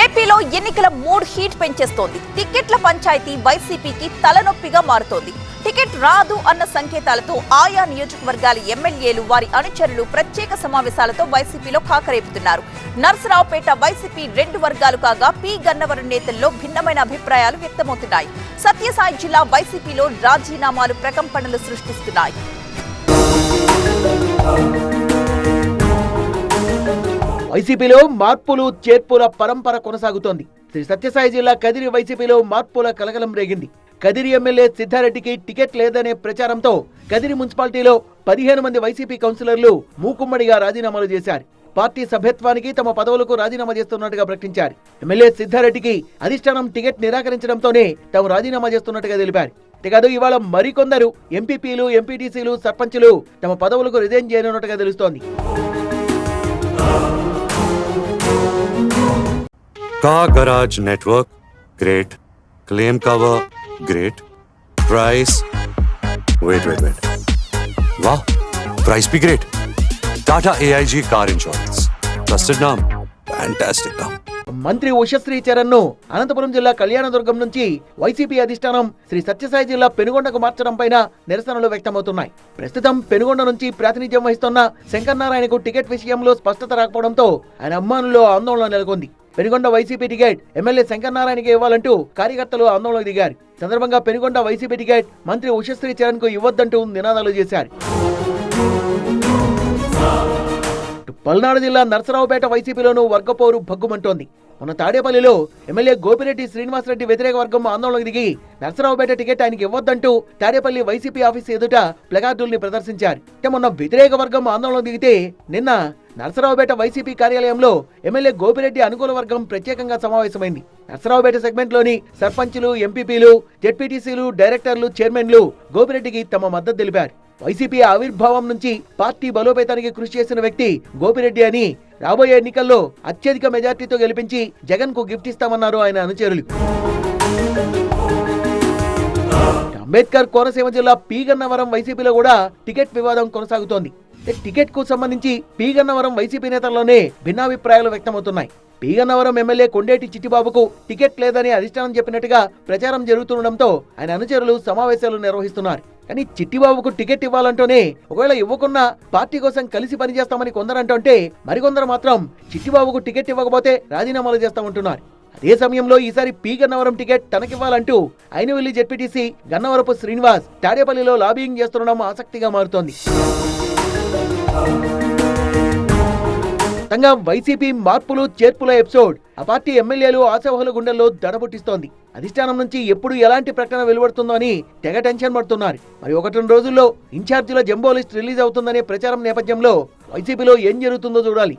ఏపీలో ఎన్నికల mood heat పెంచేస్తోంది. టికెట్ల పంచాయతీ వైసీపీకి తలనొప్పిగా మారుతోంది. టికెట్ రాదు అన్న సంకేతాలతో ఆయా నియోజకవర్గాల ఎమ్మెల్యేలు వారి అనుచరులు ప్రత్యేక సమావేశాలతో వైసీపీలో కాకరేపుతున్నారు. నర్సరావుపేట వైసీపీ రెండు వర్గాలు కాగా పి. గన్నవరం నేతల్లో భిన్నమైన అభిప్రాయాలు వ్యక్తమవుతున్నాయి. సత్యసాయి జిల్లా వైసీపీలో రాజీనామాలు ప్రకంపనలు సృష్టిస్తున్నాయి. వైసీపీలో మార్పులు చేర్పుల పరంపర కొనసాగుతోంది. శ్రీ సత్యసాయి జిల్లా కదిరి వైసీపీలో మార్పుల కలకలం రేగింది. కదిరి ఎమ్మెల్యే సిద్ధారెడ్డికి టికెట్ లేదనే ప్రచారంతో కదిరి మున్సిపాలిటీలో పదిహేను మంది వైసీపీ కౌన్సిలర్లు మూకుమ్మడిగా రాజీనామాలు చేశారు. పార్టీ సభ్యత్వానికి తమ పదవులకు రాజీనామా చేస్తున్నట్టుగా ప్రకటించారు. ఎమ్మెల్యే సిద్ధారెడ్డికి అధిష్టానం టికెట్ నిరాకరించడంతోనే తాము రాజీనామా చేస్తున్నట్టుగా తెలిపారు. అంతేకాదు ఇవాళ మరికొందరు ఎంపీపీలు ఎంపీటీసీలు సర్పంచులు తమ పదవులకు రిజైన్ చేయనున్నట్టుగా తెలుస్తోంది. Car Garage Network, great. Claim cover, great. Price, wait, wait, wait. Wow, price be great. Tata AIG Car Insurance. Trusted name, fantastic name. మంత్రి ఉషశ్రీ చరణ్ను అనంతపురం జిల్లా కళ్యాణదుర్గం నుంచి వైసీపీ అధిష్టానం శ్రీ సత్యసాయి జిల్లా పెనుగొండకు మార్చడం పైన నిరసనలు వ్యక్తమవుతున్నాయి ప్రస్తుతం పెనుగొండ నుంచి ప్రాతినిధ్యం వహిస్తున్న శంకర్నారాయణకు టికెట్ విషయంలో స్పష్టత రాకపోవడంతో ఆయన అభిమానుల్లో ఆందోళన నెలకొంది పెనుగొండ వైసీపీ టికెట్ ఎమ్మెల్యే శంకరనారాయణకి ఇవ్వాలంటూ కార్యకర్తలు ఆందోళనకు దిగారు. సందర్భంగా పెనుగొండ వైసీపీ టికెట్ మంత్రి ఉషశ్రీ చరణ్కు ఇవ్వద్దంటూ నినాదాలు చేశారు. పల్నాడు జిల్లా నరసరావుపేట వైసీపీలోనూ వర్గపోరు భగ్గుమంటోంది. మొన్న తాడేపల్లిలో ఎమ్మెల్యే గోపిరెడ్డి శ్రీనివాసరెడ్డి వ్యతిరేక వర్గం ఆందోళనకు దిగి నరసరావుపేట టికెట్ ఆయనకి ఇవ్వద్దంటూ తాడేపల్లి వైసీపీ ఆఫీస్ ఎదుట ప్లగార్డుల్ని ప్రదర్శించారు. అంటే మొన్న వ్యతిరేక వర్గం ఆందోళన దిగితే నిన్న నరసరావుపేట వైసీపీ కార్యాలయంలో ఎమ్మెల్యే గోపిరెడ్డి అనుకూల వర్గం ప్రత్యేకంగా సమావేశమైంది. నర్సరావుపేట సెగ్మెంట్లోని సర్పంచులు ఎంపీపీలు జెడ్పీటీసీలు డైరెక్టర్లు చైర్మన్లు గోపిరెడ్డికి తమ మద్దతు తెలిపారు. వైసీపీ ఆవిర్భావం నుంచి పార్టీ బలోపేతానికి కృషి చేసిన వ్యక్తి గోపిరెడ్డి అని రాబోయే ఎన్నికల్లో అత్యధిక మెజార్టీతో గెలిపించి జగన్కు గిఫ్ట్ ఇస్తామన్నారు ఆయన అనుచరులు. అంబేద్కర్ కోనసీమ జిల్లా పీగన్నవరం వైసీపీలో కూడా టికెట్ వివాదం కొనసాగుతోంది. టికెట్కు సంబంధించి పీగన్నవరం వైసీపీ నేతల్లోనే భిన్నాభిప్రాయాలు వ్యక్తమవుతున్నాయి. పీగన్నవరం ఎమ్మెల్యే కొండేటి చిట్టిబాబుకు టికెట్ లేదని అధిష్టానం చెప్పినట్టుగా ప్రచారం జరుగుతుండటంతో ఆయన అనుచరులు సమావేశాలు నిర్వహిస్తున్నారు. కానీ చిట్టిబాబుకు టికెట్ ఇవ్వాలంటూనే ఒకవేళ ఇవ్వకున్నా పార్టీ కోసం కలిసి పనిచేస్తామని కొందరంటుంటే మరికొందరు మాత్రం చిట్టిబాబుకు టికెట్ ఇవ్వకపోతే రాజీనామాలు చేస్తామంటున్నారు. అదే సమయంలో ఈసారి పి గన్నవరం టికెట్ తనకివ్వాలంటూ అయినవెల్లి జెడ్పీటీసీ గన్నవరపు శ్రీనివాస్ తాడేపల్లిలో లాబియింగ్ చేస్తుండడం ఆసక్తిగా మారుతోంది. మొత్తంగా వైసీపీ మార్పులు చేర్పుల ఎపిసోడ్ ఆ పార్టీ ఎమ్మెల్యేలు ఆశావహుల గుండెల్లో దడబుట్టిస్తోంది. అధిష్టానం నుంచి ఎప్పుడు ఎలాంటి ప్రకటన వెలువడుతుందో అని తెగ టెన్షన్ పడుతున్నారు. మరి ఒకటి రెండు రోజుల్లో ఇన్ఛార్జీల జంబో లిస్ట్ రిలీజ్ అవుతుందనే ప్రచారం నేపథ్యంలో వైసీపీలో ఏం జరుగుతుందో చూడాలి.